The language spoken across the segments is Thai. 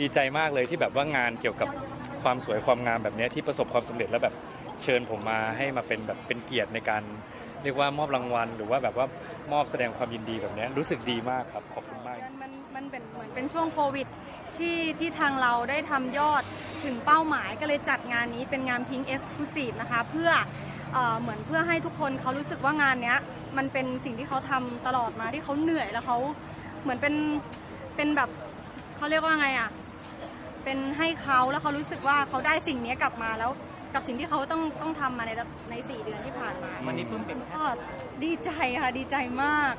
ดีใจมากเลยที่แบบว่างานเกี่ยวกับความสวยความงามแบบนี้ที่ประสบความสำเร็จแล้วแบบเชิญผมมาให้มาเป็นแบบเป็นเกียรติในการเรียกว่ามอบรางวัล หรือว่าแบบว่ามอบแสดงความยินดีแบบนี้รู้สึกดีมากครับขอบคุณมากมันมันเป็นเหมือนเป็นช่วงโควิดที่ที่ทางเราได้ทำยอดถึงเป้าหมายก็เลยจัดงานนี้เป็นงานพิงเอ็กซ์คลูซีฟนะคะเพื่อเอเหมือนเพื่อให้ทุกคนเขารู้สึกว่างานเนี้ยมันเป็นสิ่งที่เขาทำตลอดมาที่เขาเหนื่อยแล้วเขาเหมือนเป็นเป็นแบบเขาเรียกว่าไงอะ เป็นให้เขาแล้วเขารู้สึกว่าเขาได้สิ่งนี้กลับมาแล้วกับสิ่งที่เขาต้องต้องทำมาในในสี่เดือนที่ผ่านมาวันนี้เพิ่งเป็นก็ดีใจค่ะดีใจมาก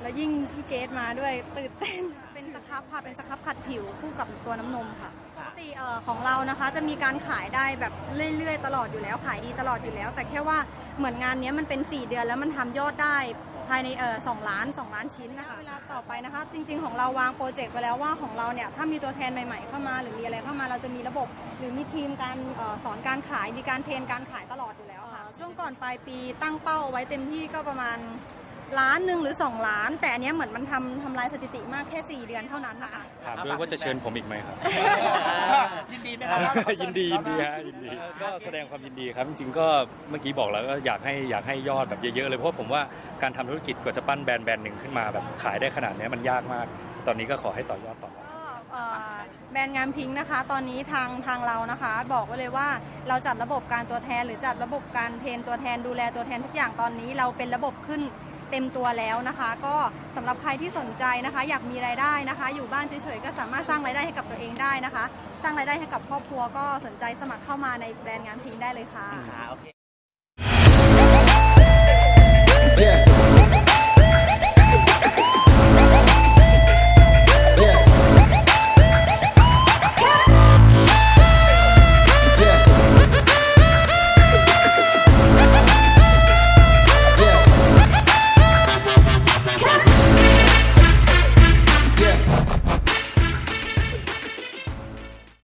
แล้วยิ่งพี่เกดมาด้วยตื่นเต้นเป็นสครับค่ะเป็นสครับขัดผิวคู่กับตัวน้ำนมค่ะปกติเอ่อของเรานะคะจะมีการขายได้แบบเรื่อยๆ ตลอดอยู่แล้วขายดีตลอดอยู่แล้ว แต่แค่ว่าเหมือนงานเนี้ยมันเป็น 4 เดือนแล้วมันทำยอดได้ ภายในเออสองล้าน2ล้านชิ้นนะคะเวลาต่อไปนะคะ จริง ๆ ของเราวางโปรเจกต์ไปแล้วว่าของเราเนี่ยถ้ามีตัวแทนใหม่ ๆ เข้ามา หรือมีอะไรเข้ามาเราจะมีระบบ หรือมีทีมการออสอนการขายมีการเทรนการขายตลอดอยู่แล้วค่ะช่วงก่อนปลายปีตั้งเป้าไว้เต็มที่ก็ประมาณ ล้านหนึ่งหรือ2ล้าน แต่อันเนี้ยเหมือนมันทำทำลายสถิติมากแค่ 4 เดือนเท่านั้นนะคะ ถามด้วยว่าจะเชิญผมอีกไหมครับ ยินดีไหมครับยินดียินดีฮะยินดีก็แสดงความยินดีครับจริงๆก็เมื่อกี้บอกแล้วก็อยากให้อยากให้ยอดแบบเยอะๆเลยเพราะผมว่าการทำธุรกิจกว่าจะปั้นแบรนด์แบรนด์หนึ่งขึ้นมาแบบขายได้ขนาดเนี้ยมันยากมาก ตอนนี้ก็ขอให้ต่อยอดต่อไป ก็เอ่อแบรนด์งามพิงค์นะคะ ตอนนี้ทางทางเรานะคะ บอกไว้เลยว่าเราจัดระบบการตัวแทน หรือจัดระบบการเทรนตัวแทนดูแลตัวแทนทุกอย่างตอนนี้ เราเป็นระบบขึ้น เต็มตัวแล้วนะคะ ก็สำหรับใครที่สนใจนะคะ อยากมีรายได้นะคะ อยู่บ้านเฉยๆก็สามารถสร้างรายได้ให้กับตัวเองได้นะคะ สร้างรายได้ให้กับครอบครัวก็สนใจสมัครเข้ามาในแบรนด์งานพิงได้เลยค่ะ ค่ะโอเค